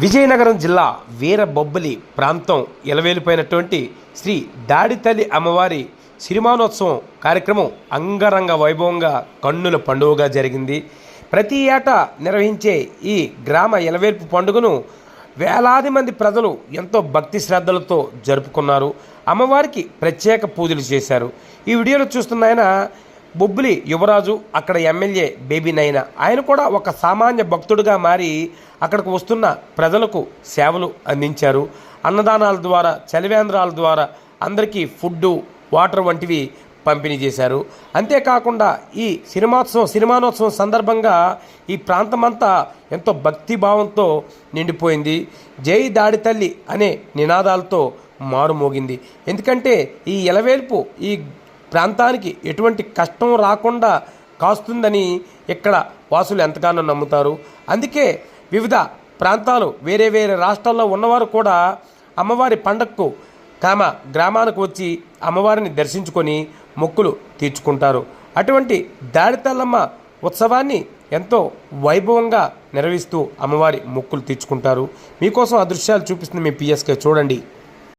విజయనగరం జిల్లా వీరబొబ్బలి ప్రాంతం ఎలవేలిపోయినటువంటి శ్రీ దాడితల్లి అమ్మవారి సిరిమానోత్సవం కార్యక్రమం అంగరంగ వైభవంగా కన్నుల పండుగగా జరిగింది. ప్రతి ఏటా నిర్వహించే ఈ గ్రామ ఎలవేల్పు పండుగను వేలాది మంది ప్రజలు ఎంతో భక్తి శ్రద్ధలతో జరుపుకున్నారు. అమ్మవారికి ప్రత్యేక పూజలు చేశారు. ఈ వీడియోలో చూస్తున్న ఆయన బొబ్బిలి యువరాజు అక్కడ ఎమ్మెల్యే బేబీ నైనా. ఆయన కూడా ఒక సామాన్య భక్తుడిగా మారి అక్కడికి వస్తున్న ప్రజలకు సేవలు అందించారు. అన్నదానాల ద్వారా చలివేంద్రాల ద్వారా అందరికీ ఫుడ్డు వాటర్ వంటివి పంపిణీ చేశారు. అంతేకాకుండా ఈ సినిమాత్సవం సినిమానోత్సవం సందర్భంగా ఈ ప్రాంతమంతా ఎంతో భక్తి భావంతో నిండిపోయింది. జై దాడి తల్లి అనే నినాదాలతో మారుమోగింది. ఎందుకంటే ఈ ఎలవేల్పు ఈ ప్రాంతానికి ఎటువంటి కష్టం రాకుండా కాస్తుందని ఇక్కడ వాసులు ఎంతగానో నమ్ముతారు. అందుకే వివిధ ప్రాంతాలు వేరే వేరే రాష్ట్రాల్లో ఉన్నవారు కూడా అమ్మవారి పండగకు తమ గ్రామానికి వచ్చి అమ్మవారిని దర్శించుకొని మొక్కులు తీర్చుకుంటారు. అటువంటి దాడితల్లమ్మ ఉత్సవాన్ని ఎంతో వైభవంగా నిర్వహిస్తూ అమ్మవారి మొక్కులు తీర్చుకుంటారు. మీకోసం ఆ దృశ్యాలు చూపిస్తుంది మీ పిఎస్కే చూడండి.